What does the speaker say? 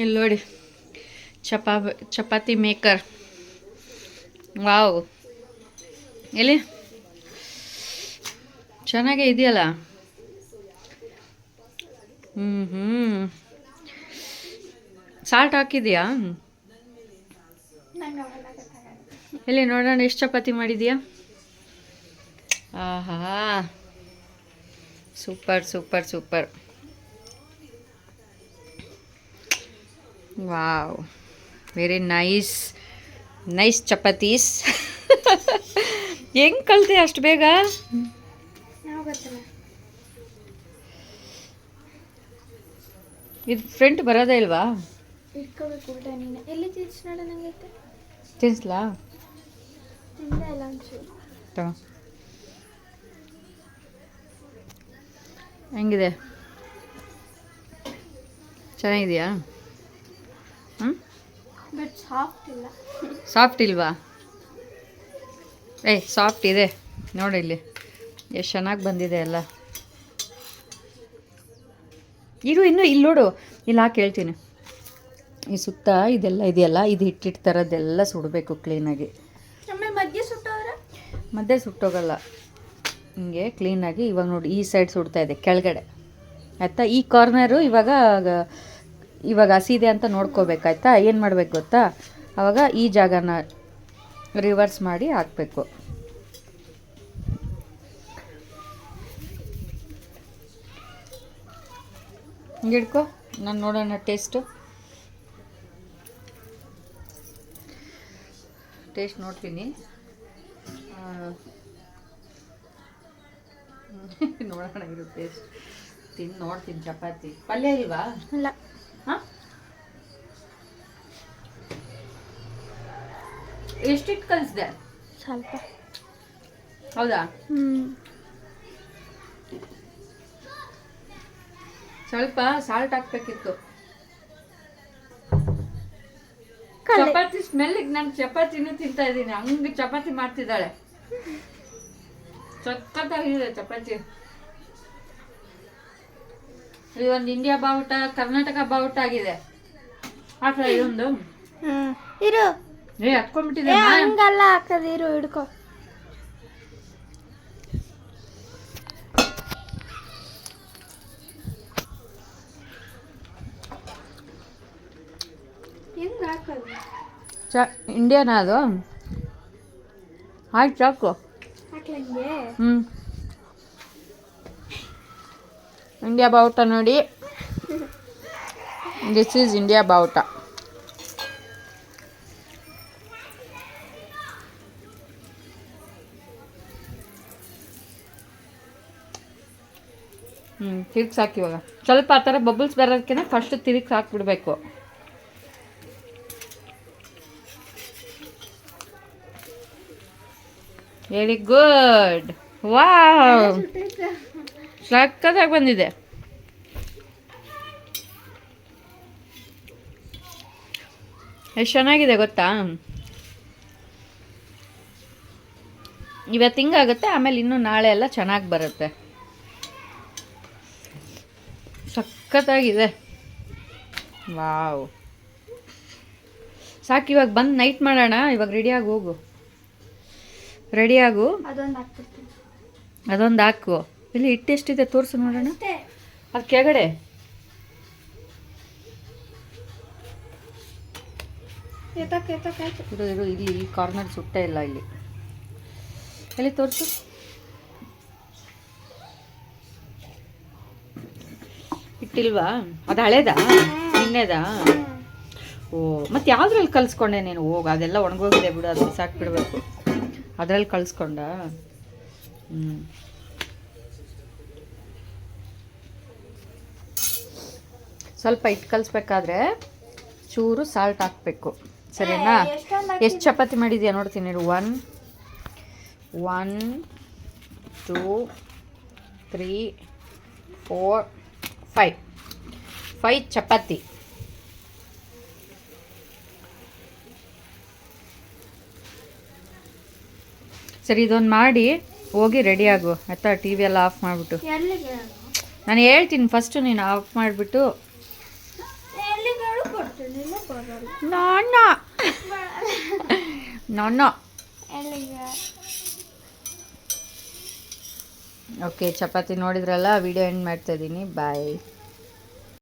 ಇಲ್ಲಿ ನೋಡಿ. ಚಪಾ ಚಪಾತಿ ಮೇಕರ್. ವಾವ್. ಎಲ್ಲಿ? ಚೆನ್ನಾಗೇ ಇದೆಯಲ್ಲ? ಹ್ಞೂ ಹ್ಞೂ ಸಾಲ್ಟ್ ಹಾಕಿದೆಯಾ ಎಲ್ಲಿ ನೋಡೋಣ ಎಷ್ಟು ಚಪಾತಿ ಮಾಡಿದ್ಯಾ? ಆಹಾ. Super super super. Wow very nice nice chapatis ಹೆಂಗೆ ಕಲ್ತೆ ಅಷ್ಟು ಬೇಗ? ಇದು ಫ್ರೆಂಟ್ ಬರೋದೇ ಇಲ್ವಾ? ತಿನ್ಸ್ಲಾ? ಹೆಂಗಿದೆ? ಚೆನ್ನಾಗಿದೆಯಾ? ಸಾಫ್ಟ್ ಇಲ್ವಾ? ಏಯ್ ಸಾಫ್ಟ್ ಇದೆ. ನೋಡಿ ಇಲ್ಲಿ. ಎಷ್ಟು ಚೆನ್ನಾಗಿ ಬಂದಿದೆ ಎಲ್ಲ. ಇರು ಇನ್ನು ಇಲ್ಲಿ ನೋಡು. ಇಲ್ಲಿ ಹಾಕಿ ಹೇಳ್ತೀನಿ. ಈ ಸುತ್ತ ಇದೆಲ್ಲ ಇದೆಯಲ್ಲ ಇದು ಹಿಟ್ಟಿಟ್ಟು ಥರದ್ದೆಲ್ಲ ಸುಡಬೇಕು ಕ್ಲೀನಾಗಿ ಮಧ್ಯೆ ಮಧ್ಯೆ ಸುಟ್ಟೋಗಲ್ಲ. ಹಿಂಗೆ ಕ್ಲೀನಾಗಿ ಇವಾಗ ನೋಡಿ ಈ ಸೈಡ್ ಸುಡ್ತಾ ಇದೆ ಕೆಳಗಡೆ. ಆಯಿತಾ? ಈ ಕಾರ್ನರು ಇವಾಗ ಇವಾಗ ಹಸಿದೆ ಅಂತ ನೋಡ್ಕೋಬೇಕಾಯ್ತಾ? ಏನು ಮಾಡಬೇಕು ಗೊತ್ತಾ? ಆವಾಗ ಈ ಜಾಗನ ರಿವರ್ಸ್ ಮಾಡಿ ಹಾಕಬೇಕು. ಹಿಂಗಿಡ್ಕೊ ನಾನು ನೋಡೋಣ ಟೇಸ್ಟು ಟೇಸ್ಟ್ ನೋಡ್ತೀನಿ. ನೋಡೋಣ ಇರು ಟೇಸ್ಟ್ ತಿಂದು ನೋಡ್ತೀನಿ ಚಪಾತಿ. ಪಲ್ಯ ಇಲ್ವಾ? ಇಲ್ಲ. ಹಾಂ? ಎಷ್ಟಿಟ್ಟು ಕಲಿಸಿದೆ? ಸ್ವಲ್ಪ. ಹೌದಾ? ಸ್ವಲ್ಪ ಸಾಲ್ಟ್ ಹಾಕ್ಬೇಕಿತ್ತು. ಚಪಾತಿ ಸ್ಮೆಲ್ಲಿಗೆ ನಾನು ಚಪಾತಿನೂ ತಿಂತಾ ಇದ್ದೀನಿ. ಹಂಗೆ ಚಪಾತಿ ಮಾಡ್ತಿದ್ದಾಳೆ. ಸಖತ್ತಾಗಿದೆ ಚಪಾತಿ. ಇದೊಂದು ಇಂಡಿಯಾ ಬಾವುಟ ಕರ್ನಾಟಕ ಬಾವುಟ ಆಗಿದೆ. ಆಟ ಇದೊಂದು. ಇರು. ಏ ಹತ್ಕೊಂಡ್ಬಿಟ್ಟಿದೆ ಏ ಹಂಗಲ್ಲ ಹಾಕದು ಇರು ಹಿಡ್ಕೊ. ಹೆಂಗ್ ಹಾಕೋದು. ಚ ಇಂಡಿಯಾನ ಅದು? ಆಯ್ತು ಚಾಕು. ಹಾಕ್ಲಂಗೆ? ಹ್ಞೂ ಇಂಡಿಯಾ ಬಾವುಟ ನೋಡಿ. ದಿಸ್ ಈಸ್ ಇಂಡಿಯಾ ಬಾವುಟ. ಹ್ಞೂ ತಿರ್ಗ್ಸಿ ಹಾಕಿ ಇವಾಗ. ಸ್ವಲ್ಪ ಆ ಥರ ಬಬಲ್ಸ್ ಬರೋದಕ್ಕಿಂತ ಫಸ್ಟ್ ತಿರುಗ್ಸಿ ಹಾಕ್ಬಿಡ್ಬೇಕು ವೆರಿ ಗುಡ್ ವಾವ್ ಸಕ್ಕತ್ತಾಗಿ ಬಂದಿದೆ. ಎಷ್ಟು ಚೆನ್ನಾಗಿದೆ ಗೊತ್ತಾ? ಇವತ್ತು ಹಿಂಗಾಗುತ್ತೆ ಆಮೇಲೆ ಇನ್ನೂ ನಾಳೆ ಎಲ್ಲ ಚೆನ್ನಾಗಿ ಬರುತ್ತೆ. ಸಖತ್ತಾಗಿದೆ. ವಾವ್. ಸಾಕು ಇವಾಗ ಬಂದು ನೈಟ್ ಮಾಡೋಣ ಇವಾಗ ರೆಡಿಯಾಗಿ ಹೋಗು. ರೆಡಿಯಾಗು ಅದೊಂದು ಹಾಕು. ಇಲ್ಲಿ ಹಿಟ್ಟು ಎಷ್ಟಿದೆ ತೋರಿಸು ನೋಡೋಣ. ಅದು ಕೆಳಗಡೆ. ಇರು ಇಲ್ಲಿ ಈ ಕಾರ್ನರ್ ಸುಟ್ಟೇ ಇಲ್ಲ ಇಲ್ಲಿ. ಎಲ್ಲಿ ತೋರಿಸು? ಇಟ್ಟಿಲ್ವಾ? ಅದು ಹಳೇದಾ? ನಿನ್ನೆದಾ? ಓ ಮತ್ತೆ ಯಾವ್ದ್ರಲ್ಲಿ ಕಲ್ಸ್ಕೊಂಡೆ ನೀನು? ಹೋಗ ಅದೆಲ್ಲ ಒಣಗೋಗಿದೆ ಬಿಡು ಅದು ಬಿಸಾಕ್ಬಿಡ್ಬೇಕು. ಅದ್ರಲ್ಲಿ ಕಳ್ಸ್ಕೊಂಡ ಹ್ಞೂ ಸ್ವಲ್ಪ ಇಟ್ಟು ಕಲಿಸ್ಬೇಕಾದ್ರೆ ಚೂರು ಸಾಲ್ಟ್ ಹಾಕಬೇಕು. ಸರಿನಾ? ಎಷ್ಟು ಚಪಾತಿ ಮಾಡಿದ್ಯಾ ನೋಡ್ತೀನಿ one one two three four five five chapati. ಸರಿ ಇದೊಂದು ಮಾಡಿ ಹೋಗಿ ರೆಡಿ ಆಗು. ಆಯ್ತಾ ಟಿ ವಿ ಎಲ್ಲ ಆಫ್ ಮಾಡಿಬಿಟ್ಟು. ನಾನು ಹೇಳ್ತೀನಿ ಫಸ್ಟು ನೀನು ಆಫ್ ಮಾಡಿಬಿಟ್ಟು ನಾನ ನಾನ ಓಕೆ ಚಪಾತಿ ನೋಡಿದ್ರಲ್ಲ ವಿಡಿಯೋ ಎಂಡ್ ಮಾಡ್ತಾ ಇದ್ದೀನಿ ಬಾಯ್